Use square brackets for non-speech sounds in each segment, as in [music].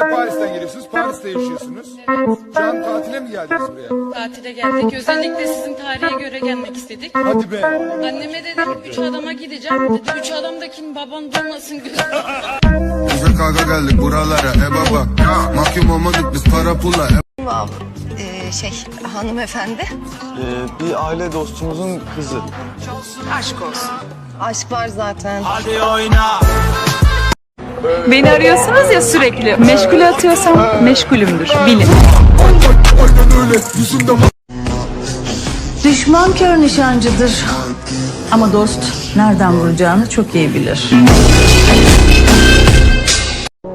de Paris'ten geliyorsunuz. Paris'te yaşıyorsunuz. Şu an tatile mi geldiniz buraya? Tatile geldik. Özellikle sizin tarihe göre gelmek istedik. Hadi be. Anneme dedim üç adama gideceğim. Dedi üç adam da kim baban duymasın gözüm. Bize kavga geldik buralara e baba Mahkum olmadık biz para pula e. Ee, şey hanımefendi. Ee, bir aile dostumuzun kızı. Aşk olsun. Aşk var zaten. Beni arıyorsunuz ya sürekli. Meşgul atıyorsam meşgulümdür. Bilin. Düşman kör nişancıdır. Ama dost nereden vuracağını çok iyi bilir.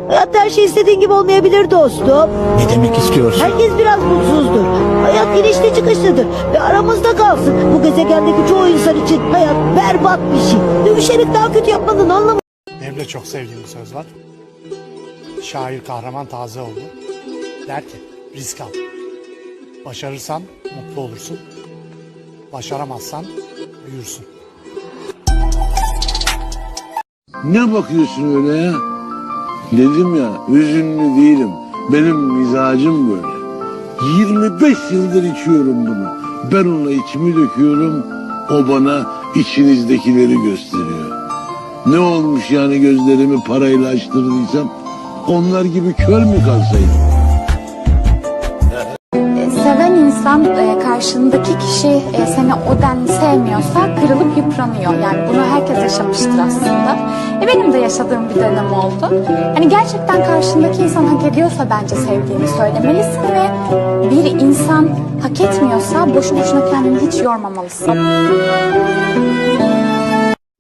Hayatta her şey istediğin gibi olmayabilir dostum. Ne demek istiyorsun? Herkes biraz mutsuzdur. Hayat inişli çıkışlıdır. Ve aramızda kalsın. Bu gezegendeki çoğu insan için hayat berbat bir şey. Dövüşerek daha kötü yapmanın anlamı Benim de çok sevdiğim bir söz var. Şair kahraman Tazeoğlu der ki risk al. Başarırsan mutlu olursun. Başaramazsan uyursun. Ne bakıyorsun öyle ya? Dedim ya hüzünlü değilim. Benim mizacım böyle. 25 yıldır içiyorum bunu. Ben ona içimi döküyorum. O bana içinizdekileri gösteriyor. Ne olmuş yani gözlerimi parayla açtırdıysam onlar gibi kör mü kalsaydım? Seven insan e, karşındaki kişi e, seni o denli sevmiyorsa kırılıp yıpranıyor. Yani bunu herkes yaşamıştır aslında. E, benim de yaşadığım bir dönem oldu. Hani gerçekten karşındaki insan hak ediyorsa bence sevdiğini söylemelisin ve bir insan hak etmiyorsa boşu boşuna kendini hiç yormamalısın.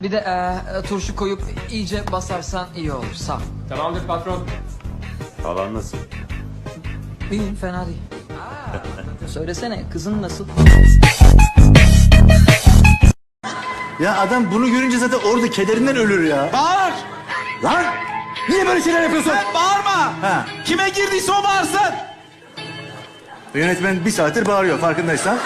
Bir de e, turşu koyup iyice basarsan iyi olur. Sağ ol. Tamamdır patron. Havan nasıl? İyiyim fena değil. [laughs] Söylesene kızın nasıl? Ya adam bunu görünce zaten orada kederinden ölür ya. Bağır! Lan! Niye böyle şeyler yapıyorsun? bağırma! Ha. Kime girdiyse o bağırsın! Yönetmen bir saattir bağırıyor farkındaysan.